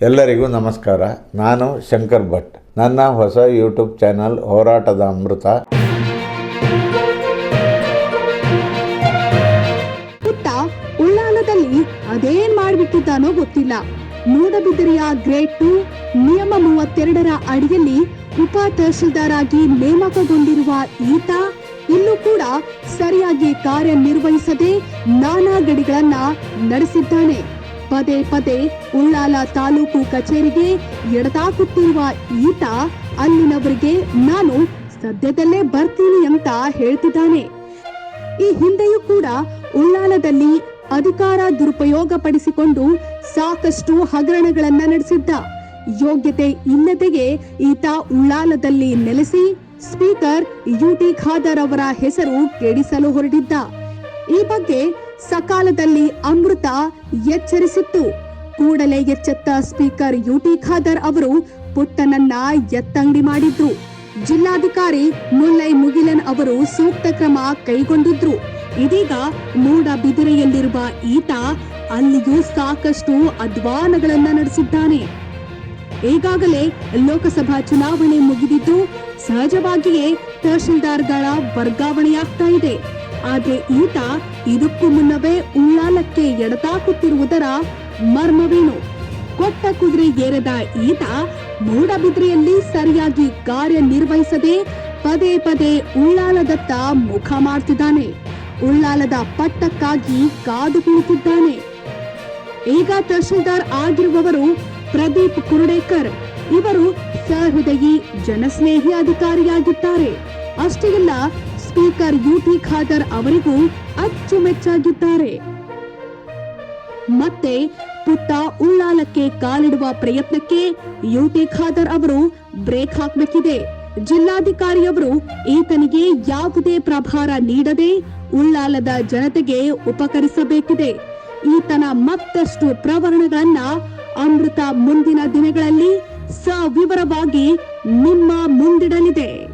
ಎಲ್ಲರಿಗೂ ನಮಸ್ಕಾರ. ನಾನು ಶಂಕರ್ ಭಟ್. ನನ್ನ ಹೊಸ ಯೂಟ್ಯೂಬ್ ಚಾನಲ್ ಹೋರಾಟದ ಅಮೃತ. ಪುಟ್ಟ ಉಳ್ಳಾಲದಲ್ಲಿ ಅದೇನ್ ಮಾಡ್ಬಿಟ್ಟಿದ್ದಾನೋ ಗೊತ್ತಿಲ್ಲ. ಮೂಡಬಿದರಿಯ ಗ್ರೇಡ್ ಟು, ನಿಯಮ ಮೂವತ್ತೆರಡರ ಅಡಿಯಲ್ಲಿ ಉಪ ತಹಶೀಲ್ದಾರ್ ನೇಮಕಗೊಂಡಿರುವ ಈತ ಇಲ್ಲೂ ಕೂಡ ಸರಿಯಾಗಿ ಕಾರ್ಯನಿರ್ವಹಿಸದೆ ನಾನಾ ಗಡಿಗಳನ್ನ ನಡೆಸಿದ್ದಾನೆ. ಪದೇ ಪದೇ ಉಳ್ಳಾಲ ತಾಲೂಕು ಕಚೇರಿಗೆ ಎಡತಾಕುತ್ತಿರುವ ಈತ ಅಲ್ಲಿನವರಿಗೆ ನಾನು ಸದ್ಯದಲ್ಲೇ ಬರ್ತೀನಿ ಅಂತ ಹೇಳ್ತಿದ್ದಾನೆ. ಈ ಹಿಂದೆಯೂ ಕೂಡ ಉಳ್ಳಾಲದಲ್ಲಿ ಅಧಿಕಾರ ದುರುಪಯೋಗ ಪಡಿಸಿಕೊಂಡು ಸಾಕಷ್ಟು ಹಗರಣಗಳನ್ನ ನಡೆಸಿದ್ದ. ಯೋಗ್ಯತೆ ಇಲ್ಲದೆಯೇ ಈತ ಉಳ್ಳಾಲದಲ್ಲಿ ನೆಲೆಸಿ ಸ್ಪೀಕರ್ ಯುಟಿ ಖಾದರ್ ಅವರ ಹೆಸರು ಕೆಡಿಸಲು ಹೊರಟಿದ್ದ. ಈ ಬಗ್ಗೆ ಸಕಾಲದಲ್ಲಿ ಅಮೃತ ಎಚ್ಚರಿಸಿತ್ತು. ಕೂಡಲೇ ಎಚ್ಚೆತ್ತ ಸ್ಪೀಕರ್ ಯುಟಿ ಖಾದರ್ ಅವರು ಪುಟ್ಟನನ್ನ ಎತ್ತಂಗಡಿ ಮಾಡಿದ್ರು. ಜಿಲ್ಲಾಧಿಕಾರಿ ಮುಲ್ಲೈ ಮುಗಿಲನ್ ಅವರು ಸೂಕ್ತ ಕ್ರಮ ಕೈಗೊಂಡಿದ್ರು. ಇದೀಗ ಮೂಡ ಬಿದಿರೆಯಲ್ಲಿರುವ ಈತ ಅಲ್ಲಿಯೂ ಸಾಕಷ್ಟು ಅಧ್ವಾನಗಳನ್ನ ನಡೆಸಿದ್ದಾನೆ. ಈಗಾಗಲೇ ಲೋಕಸಭಾ ಚುನಾವಣೆ ಮುಗಿದಿದ್ದು, ಸಹಜವಾಗಿಯೇ ತಹಶೀಲ್ದಾರ್ಗಳ ವರ್ಗಾವಣೆಯಾಗ್ತಾ ಇದೆ. ಆದ್ರೆ ಈತ ಇದಕ್ಕೂ ಮುನ್ನವೇ ಉಳ್ಳಾಲಕ್ಕೆ ಎಡತಾಕುತ್ತಿರುವುದರ ಮರ್ಮವೇನು? ಕೊಟ್ಟ ಕುದುರೆ ಏರದ ಈತ ಮೂಡಬಿದ್ರೆಯಲ್ಲಿ ಸರಿಯಾಗಿ ಕಾರ್ಯನಿರ್ವಹಿಸದೆ ಪದೇ ಪದೇ ಉಳ್ಳಾಲದತ್ತ ಮುಖ ಮಾಡ್ತಿದ್ದಾನೆ. ಉಳ್ಳಾಲದ ಪಟ್ಟಕ್ಕಾಗಿ ಕಾದು ಕುಳಿತಿದ್ದಾನೆ. ಈಗ ತಹಶೀಲ್ದಾರ್ ಆಗಿರುವವರು ಪ್ರದೀಪ್ ಕುರುಡೇಕರ್. ಇವರು ಸಹೃದಯಿ, ಜನಸ್ನೇಹಿ ಅಧಿಕಾರಿಯಾಗಿದ್ದಾರೆ. ಅಷ್ಟೇ ಅಲ್ಲ ಸ್ಪೀಕರ್ ಯುಟಿ ಖಾದರ್ ಅವರಿಗೂ ಅಚ್ಚುಮೆಚ್ಚಾಗಿದ್ದಾರೆ. ಮತ್ತೆ ಪುಟ್ಟ ಉಳ್ಳಾಲಕ್ಕೆ ಕಾಲಿಡುವ ಪ್ರಯತ್ನಕ್ಕೆ ಯುಟಿ ಖಾದರ್ ಅವರು ಬ್ರೇಕ್ ಹಾಕಬೇಕಿದೆ. ಜಿಲ್ಲಾಧಿಕಾರಿಯವರು ಈತನಿಗೆ ಯಾವುದೇ ಪ್ರಭಾರ ನೀಡದೆ ಉಳ್ಳಾಲದ ಜನತೆಗೆ ಉಪಕರಿಸಬೇಕಿದೆ. ಈತನ ಮತ್ತಷ್ಟು ಪ್ರವರಣಗಳನ್ನ ಅಮೃತ ಮುಂದಿನ ದಿನಗಳಲ್ಲಿ ಸವಿವರವಾಗಿ ನಿಮ್ಮ ಮುಂದಿಡಲಿದೆ.